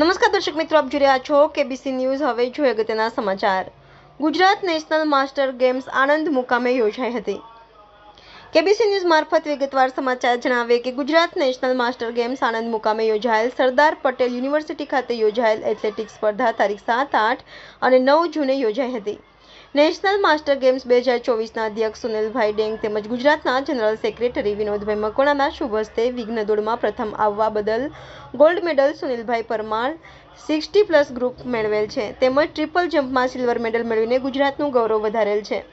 નમસ્કાર દર્શક મિત્રો, આપ જોઈ રહ્યા છો કેબીસી ન્યૂઝ હવે જોઈએ અગત્યના સમાચાર. Gujarat national master games Anand મુકામે યોજાઈ હતી. કેબીસી ન્યૂઝ મારફત વિગતવાર સમાચાર જણાવે કે Gujarat national master games Anand મુકામે યોજાયેલ સરદાર પટેલ યુનિવર્સિટી ખાતે યોજાયેલ એથ્લેટિક્સ સ્પર્ધા તારીખ સાત આઠ અને નવ જૂને યોજાઈ હતી. નેશનલ માસ્ટર ગેમ્સ બે હજાર ચોવીસના અધ્યક્ષ સુનિલભાઈ ડેંગ તેમજ ગુજરાતના જનરલ સેક્રેટરી વિનોદભાઈ મકવાણાના શુભ હસ્તે વિઘ્ન દોડમાં પ્રથમ આવવા બદલ ગોલ્ડ મેડલ સુનિલભાઈ પરમાર સિક્સટી પ્લસ ગ્રુપ મેળવેલ છે. તેમજ ટ્રિપલ જમ્પમાં સિલ્વર મેડલ મેળવીને ગુજરાતનું ગૌરવ વધારેલ છે.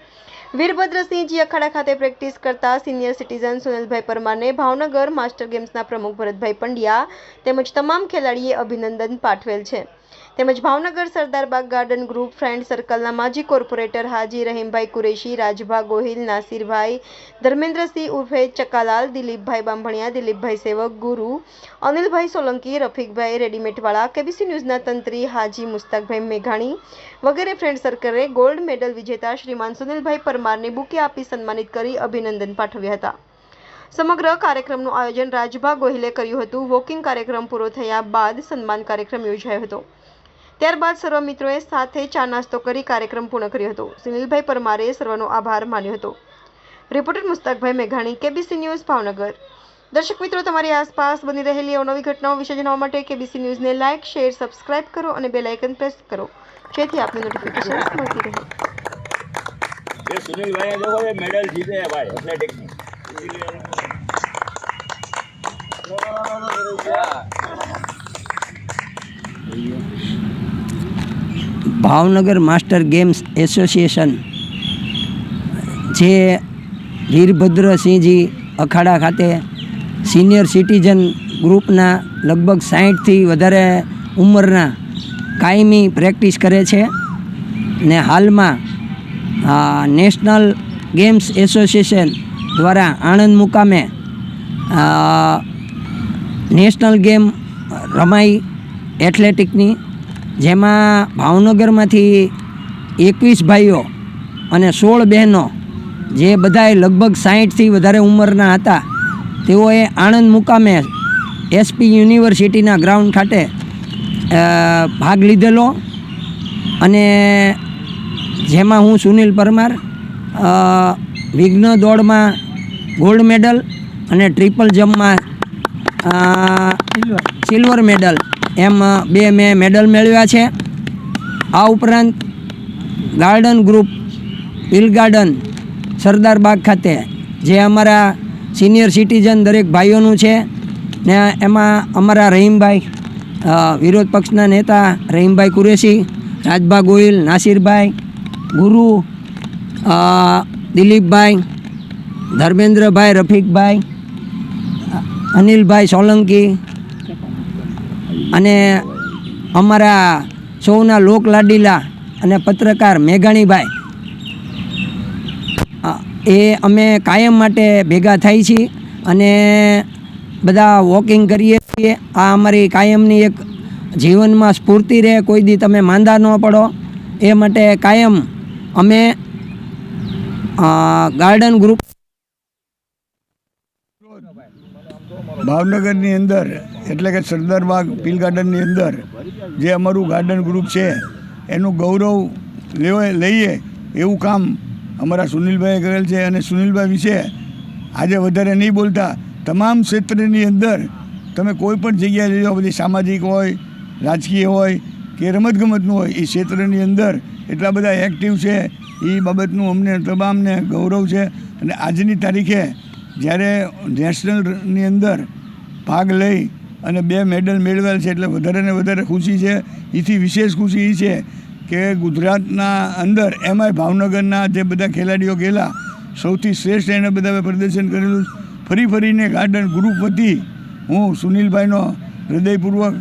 વીરભદ્રસિંહજી અખાડા ખાતે પ્રેક્ટિસ કરતા સિનિયર સિટીઝન સુનિલભાઈ પરમારને ભાવનગર માસ્ટર ગેમ્સના પ્રમુખ ભરતભાઈ પંડ્યા તેમજ તમામ ખેલાડીએ અભિનંદન પાઠવેલ છે. તેમજ Bhavnagar Sardarbaug garden group friend સર્કલના માજી કોર્પોરેટર હાજી રહીમભાઈ કુરેશી, રાજભા ગોહિલ, નાસિરભાઈ ધર્મેન્દ્રસિંહ ઉર્ફે ચકાલાલ દિલીપભાઈ બાંભણિયા, દિલીપભાઈ સેવક, ગુરુ અનિલભાઈ સોલંકી, રફીકભાઈ રેડીમેડવાળા કેબીસી ન્યૂઝના તંત્રી હાજી મુસ્તાકભાઈ મેઘાણી વગેરે ફ્રેન્ડ સર્કલે ગોલ્ડ મેડલ વિજેતા શ્રીમાન સુનિલભાઈ પરમારને બુકે આપી સન્માનિત કરી અભિનંદન પાઠવ્યા હતા. સમગ્ર કાર્યક્રમનું આયોજન રાજભા ગોહિલે કર્યું હતું. વોકિંગ કાર્યક્રમ પૂરો થયા બાદ સન્માન કાર્યક્રમ યોજાયો હતો. ત્યારબાદ સર્વ મિત્રોએ સાથે ચા નાસ્તો કરી કાર્યક્રમ પૂર્ણ કર્યો હતો. સુનિલભાઈ પરમારે સર્વનો આભાર માન્યો હતો. રિપોર્ટર મુસ્તાકભાઈ મેઘાણી, કેબીસી ન્યૂઝ, ભાવનગર. દર્શક મિત્રો, તમારી આસપાસ બની રહેલી અવનવી ઘટનાઓ વિશે જણાવવા માટે કેબીસી ન્યૂઝને લાઇક, શેર, સબસ્ક્રાઇબ કરો અને બે લાઇકન પ્રેસ કરો. જેથી આપની નોટિફિકેશન મળતી રહે. એ ભાવનગર માસ્ટર ગેમ્સ એસોસિએશન, જે વીરભદ્રસિંહજી અખાડા ખાતે સિનિયર સિટીઝન ગ્રુપના લગભગ સાહીઠથી વધારે ઉંમરના કાયમી પ્રેક્ટિસ કરે છે ને હાલમાં નેશનલ ગેમ્સ એસોસિએશન દ્વારા આણંદ મુકામે નેશનલ ગેમ રમાઈ એથ્લેટિકની જેમાં ભાવનગરમાંથી એકવીસ ભાઈઓ અને સોળ બહેનો જે બધાએ લગભગ સાહીઠથી વધારે ઉંમરના હતા તેઓએ આણંદ મુકામે એસપી યુનિવર્સિટીના ગ્રાઉન્ડ ખાતે ભાગ લીધેલો અને જેમાં હું સુનિલ પરમાર વિઘ્ન દોડમાં ગોલ્ડ મેડલ અને ટ્રિપલ જમ્પમાં સિલ્વર મેડલ એમ બે મેં મેડલ મેળવ્યા છે. આ ઉપરાંત garden group hill garden Sardar Baug ખાતે, જે અમારા સિનિયર સિટીઝન દરેક ભાઈઓનું છે. ને એમાં અમારા રહીમભાઈ વિરોધ પક્ષના નેતા રહીમભાઈ કુરેશી, રાજભા ગોહિલ, નાસિરભાઈ, ગુરુ દિલીપભાઈ, ધર્મેન્દ્રભાઈ રફીકભાઈ અનિલભાઈ સોલંકી અને અમારા સૌના લોક લાડીલા અને પત્રકાર મેઘાણીભાઈ. એ અમે કાયમ માટે ભેગા થાય છીએ અને બધા વોકિંગ કરીએ છીએ. આ અમારી કાયમની એક જીવનમાં સ્ફૂર્તિ રહે, કોઈ દી તમે માંદા ન પડો. એ માટે કાયમ અમે ગાર્ડન ગ્રુપ ભાવનગરની અંદર એટલે કે સરદારબાગ પીલ ગાર્ડનની અંદર જે અમારું ગાર્ડન ગ્રુપ છે, એનું ગૌરવ લેવા લઈએ એવું કામ અમારા સુનિલભાઈએ કરેલ છે અને સુનિલભાઈ વિશે આજે વધારે નહીં બોલતા, તમામ ક્ષેત્રની અંદર તમે કોઈ પણ જગ્યાએ લઈ જાઓ બધી સામાજિક હોય, રાજકીય હોય કે રમતગમતનું હોય, એ ક્ષેત્રની અંદર એટલા બધા એક્ટિવ છે, એ બાબતનું અમને તમામને ગૌરવ છે અને આજની તારીખે જ્યારે નેશનલની અંદર ભાગ લઈ અને બે મેડલ મેળવેલ છે એટલે વધારે ને વધારે ખુશી છે. એથી વિશેષ ખુશી એ છે કે ગુજરાતના અંદર એમાંય ભાવનગરના જે બધા ખેલાડીઓ ગયેલા, સૌથી શ્રેષ્ઠ એને બધા પ્રદર્શન કરેલું ફરી ફરીને ગાર્ડન ગ્રુપ વતી હું સુનિલભાઈનો હૃદયપૂર્વક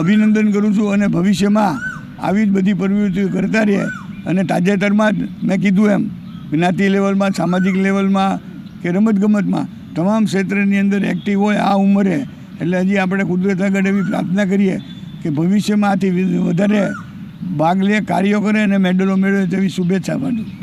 અભિનંદન કરું છું અને ભવિષ્યમાં આવી જ બધી પ્રવૃત્તિઓ કરતા રહે અને તાજેતરમાં જ મેં કીધું એમ, જ્ઞાતિ લેવલમાં, સામાજિક લેવલમાં કે રમતગમતમાં, તમામ ક્ષેત્રની અંદર એક્ટિવ હોય આ ઉંમરે એટલે હજી આપણે કુદરત એવી પ્રાર્થના કરીએ કે ભવિષ્યમાં આથી વધારે ભાગ લે, કાર્યો કરે અને મેડલો મેળવે તેવી શુભેચ્છા પાઠવું.